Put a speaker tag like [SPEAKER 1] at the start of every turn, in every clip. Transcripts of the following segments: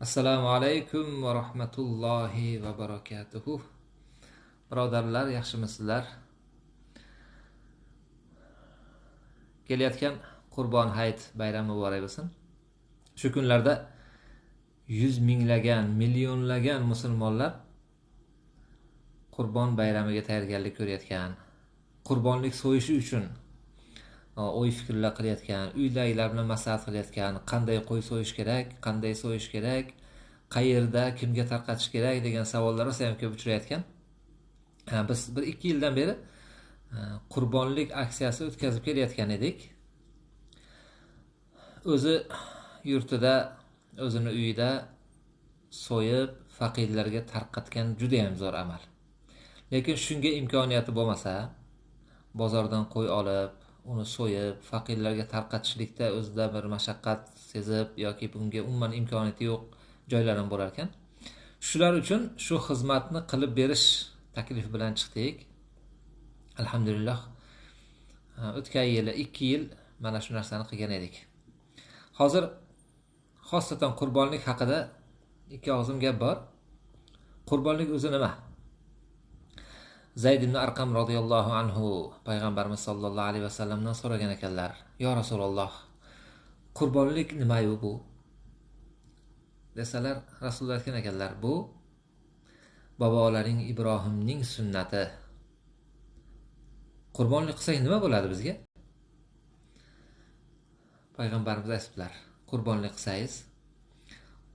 [SPEAKER 1] assalomu alaykum va rahmatullohi va barakatuhu birodarlar yaxshimisizlar? Kelayotgan qurbon hayit bayrami muborak bo'lsin. Shu kunlarda yuz minglagan millionlagan musulmonlar qurbon bayramiga tayyorgarlik ko'rayotgan. Qurbonlik so'yishi uchun Э, o'y fikrlar qilayotgan uydagilar bilan maslahat qilayotgan qanday qo'y so'yish kerak qanday so'yish kerak qayerda kimga tarqatish kerak degan savollar rosa ham ko'p uchrayotgan. Biz bir ikki yildan beri e, qurbonlik aksiyasi o'tkazib kelayotgan edik. O'zi yurtida o'zini uyida so'yib faqirlarga tarqatgan judayam zo'r amal. Lekin shunga imkoniyati bo'lmasa bozordan qo'y olib uni so'yib faqirlarga tarqatishlikda o'zida bir mashaqqat sezib yoki bunga umuman imkoniyati yo'q joylarim bor bo'lar ekan. Shular uchun shu xizmatni qilib berish taklifi bilan chiqdik. Alhamdulillah. O'tgan yili ikki yil mana shu narsani qilgan edik. Hozir xosatan qurbonlik haqida ikki og'zim gap bor. Qurbonlik o'zi nima? Zayd ibn arqam roziyallohu anhu payg'ambarimiz sollallohu alayhi vasallamdan so'ragan ekanlar yo rasululloh qurbonlik nimayu bu? desalar rasululloh aytgan ekanlar bu bobolaring ibrohimning sunnati. Qurbonlik qilsak nima bo'ladi bizga? Payg'ambarimiz aytibdilar qurbonlik qilsangiz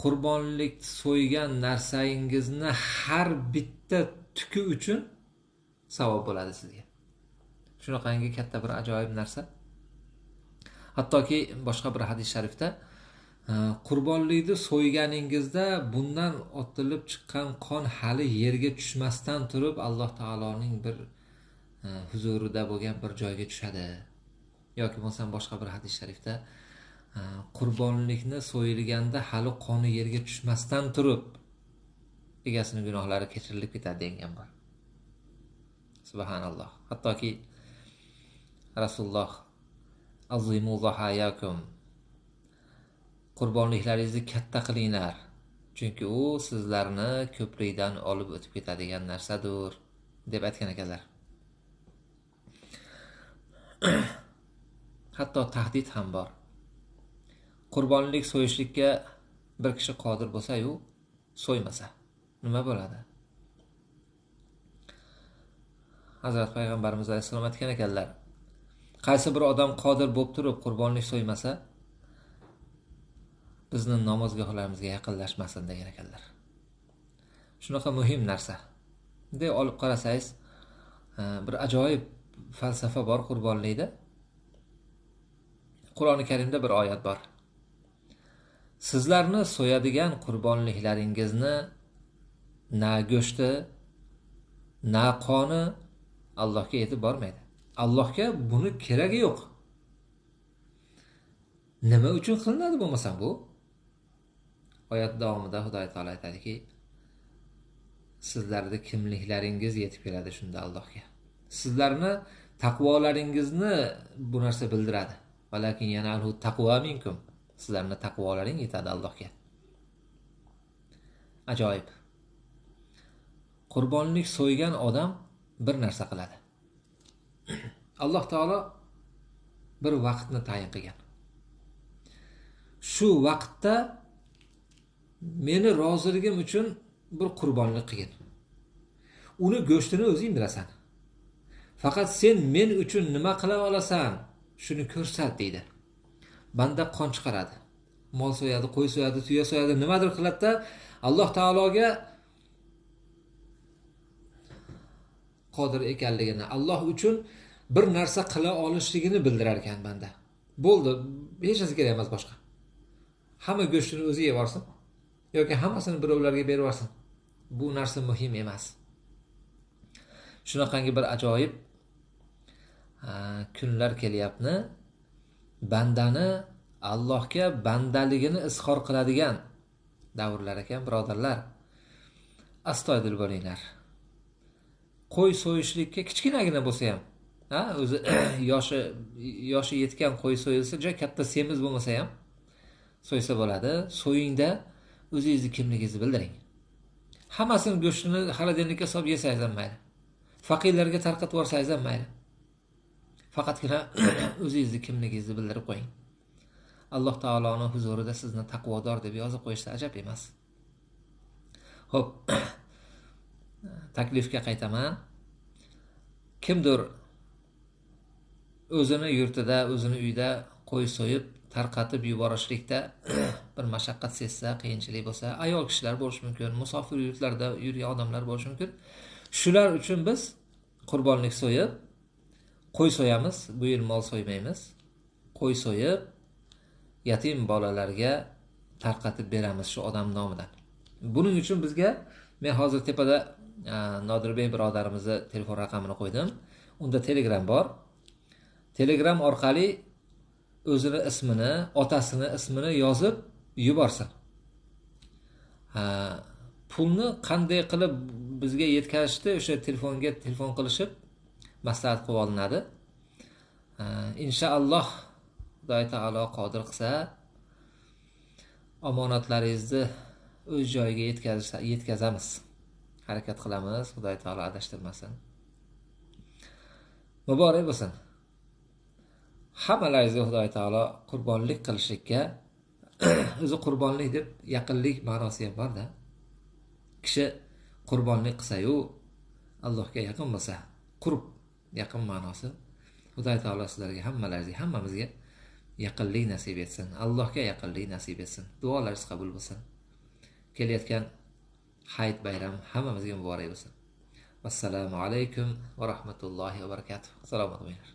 [SPEAKER 1] qurbonlik so'ygan narsangizni har bitta tuki uchun savob bo'ladi sizga. Shunaqangi katta bir ajoyib narsa. Hattoki boshqa bir hadis sharifda qurbonlikni so'yganingizda bundan otilib chiqqan qon hali yerga tushmasdan turib alloh taoloning bir e, huzurida bo'lgan bir joyga tushadi. Yoki bo'lmasam boshqa bir hadis sharifda qurbonlikni so'yilganda hali qoni yerga tushmasdan turib egasini gunohlari kechirilib ketadi degan bor. Subhanalloh. Hattoki rasululloh azimu zahayakum qurbonliklaringizni katta qilinglar chunki u sizlarni ko'prikdan olib o'tib ketadigan narsadir deb aytgan ekanlar. Hatto tahdid ham bor. Qurbonlik so'yishlikka bir kishi qodir bo'lsayu so'ymasa nima bo'ladi? Hazrat payg'ambarimiz alayhissalom aytgan ekanlar qaysi bir odam qodir bo'lib turib qurbonlik so'ymasa bizni namozgohlarimizga yaqinlashmasin degan ekanlar. Shunaqa muhim narsa. Bunday olib qarasangiz e, bir ajoyib falsafa bor qurbonlikda. Qur'oni karimda bir oyat bor. Sizlarni so'yadigan qurbonliklaringizni na go'shti na qoni allohga yetib bormaydi. Allohga buni keragi yo'q. Nima uchun qilinadi bo'lmasam bu? Oyat davomida xudoy taolo aytadiki sizlarni kimliklaringiz yetib keladi shunda allohga. Sizlarni taqvolaringizni bu narsa bildiradi. Valakin yanalu taqvo minkum. Sizlarni taqvolaring yetadi allohga. Ajoyib. Qurbonlik so'ygan odam bir narsa qiladi. Alloh taolo bir vaqtni tayin qilgan. Shu vaqtda meni roziligim uchun bir qurbonlik qilgin. Uni go'shtini o'zing bilasan. Faqat sen men uchun nima qila olasan shuni ko'rsat deydi. Banda qon chiqaradi. Mol so'yadi qo'y so'yadi tuya so'yadi nimadir qiladida alloh taologa qodir ekanligini alloh uchun bir narsa qila olishligini bildirar ekan banda. Bo'ldi. Hech narsa kerak emas boshqa. Hamma go'shtini o'zi yeb yuborsin yoki hammasini birovlarga berib yuborsin. Bu narsa muhim emas. Shunaqangi bir ajoyib kunlar kelyapti. Bandani allohga bandaligini izhor qiladigan davrlar ekan birodarlar. Astoydil bo'linglar. Qo'y so'yishlikka kichkinagina bo'lsa ham ha o'zi yoshi yoshi yetgan qo'y so'yilsa juda katta semiz bo'lmasa ham so'ysa bo'ladi. So'yingda o'zingizni kimligingizni bildiring. Hammasini go'shtini xolodilnikka solib yesangiz ham mayli. Faqirlarga tarqatib yuborsangiz ham mayli. Faqatgina o'zingizni kimligingizni bildirib qo'ying. Alloh taoloni huzurida sizni taqvodor deb yozib qo'yishsa ajab emas. Ho'p taklifga qaytaman. Kimdir o'zini yurtida o'zini uyida qo'y so'yib tarqatib yuborishlikda bir mashaqqat sezsa qiyinchilik bo'lsa ayol kishilar bo'lishi mumkin musofir yurtlarda yurgan odamlar bo'lishi mumkin. Shular uchun biz qurbonlik so'yib qo'y so'yamiz bu yil mol so'ymaymiz. Qo'y so'yib yatim bolalarga tarqatib beramiz shu odam nomidan. Buning uchun bizga men hozir tepada Э, nodirbek birodarimizni telefon raqamini qo'ydim. Unda telegram bor. Telegram orqali o'zini ismini otasini ismini yozib yuborsin. Э, pulni qanday qilib bizga yetkazishni o'sha telefonga telefon qilishib maslahat qilib olinadi. Э, inshaalloh xudo taolo qodir qilsa omonatlaringizni o'z joyiga yetkazamiz. Harakat qilamiz. Xudoy taolo adashtirmasin. Muborak bo'lsin. Hammalaringizga xudoy taolo qurbonlik qilishlikka o'zi qurbonlik deb yaqinlik ma'nosi ham borda. Kishi qurbonlik qilsayu allohga yaqin bo'lsa qurb yaqin ma'nosi. Xudoy taolo sizlarga hammalaringizga hammamizga yaqinlik nasib etsin. Allohga yaqinlik nasib etsin. Duolaringiz qabul bo'lsin. Kelayotgan hayit bayrami hammamizga muborak bo'lsin. Assalomu alaykum va rahmatullohi va barakatuh. Salomat bo'linglar